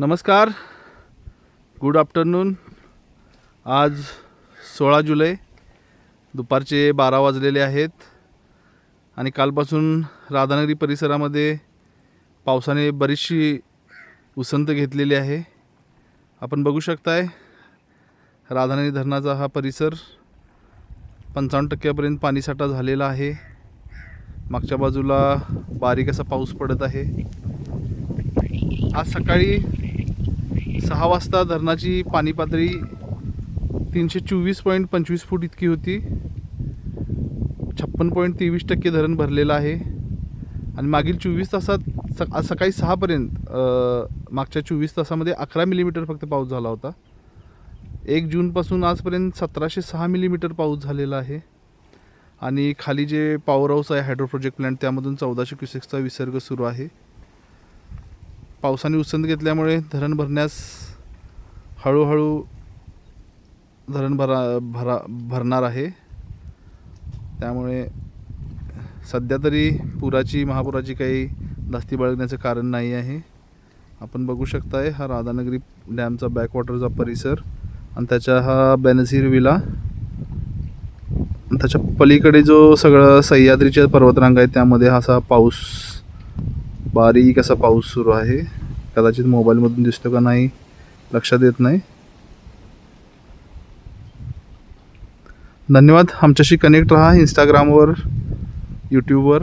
नमस्कार. Good afternoon आज सोळा जुलै दुपारचे बारा वाजलेले आहेत आणि कालपासून राधानगरी परिसरामध्ये पावसाने बरीचशी उसंत घेतलेली आहे. आपण बघू शकताय राधानगरी धरणाचा हा परिसर पंचावन्न टक्क्यापर्यंत पाणीसाठा झालेला आहे. मागच्या बाजूला बारीक असा पाऊस पडत आहे. आज सकाळी सहा वाजता धरणाची पाणी पातळी तीनशे चोवीस पॉईंट पंचवीस फूट इतकी होती. छप्पन पॉईंट तेवीस टक्के धरण भरलेलं आहे. आणि मागील चोवीस तासात स आज सकाळी सहापर्यंत मागच्या चोवीस तासामध्ये अकरा मिलीमीटर फक्त पाऊस झाला होता. एक जूनपासून आजपर्यंत सतराशे सहा मिलीमीटर पाऊस झालेला आहे. आणि खाली जे पॉवर हाऊस आहे हायड्रो प्रोजेक्ट प्लॅन्ट त्यामधून चौदाशे क्युसेक्सचा विसर्ग सुरू आहे. पावसाने उसंत घेतल्यामुळे धरण भरण्यास हळूहळू धरण भरा भरा भरणार आहे. त्यामुळे सध्या तरी पुराची महापुराची काही धास्ती बाळगण्याचं कारण नाही आहे. आपण बघू शकताय हा राधानगरी डॅमचा बॅकवॉटरचा परिसर आणि त्याच्या हा बेनझीर विला. त्याच्या पलीकडे जो सगळं सह्याद्रीच्या पर्वतरांग आहे त्यामध्ये हा असा पाऊस बारीक असा पाऊस सुरू आहे. कदाचित मोबाईलमधून दिसतो का नाही लक्षात येत नाही. धन्यवाद. आमच्याशी कनेक्ट रहा इंस्टाग्रामवर यूट्यूबवर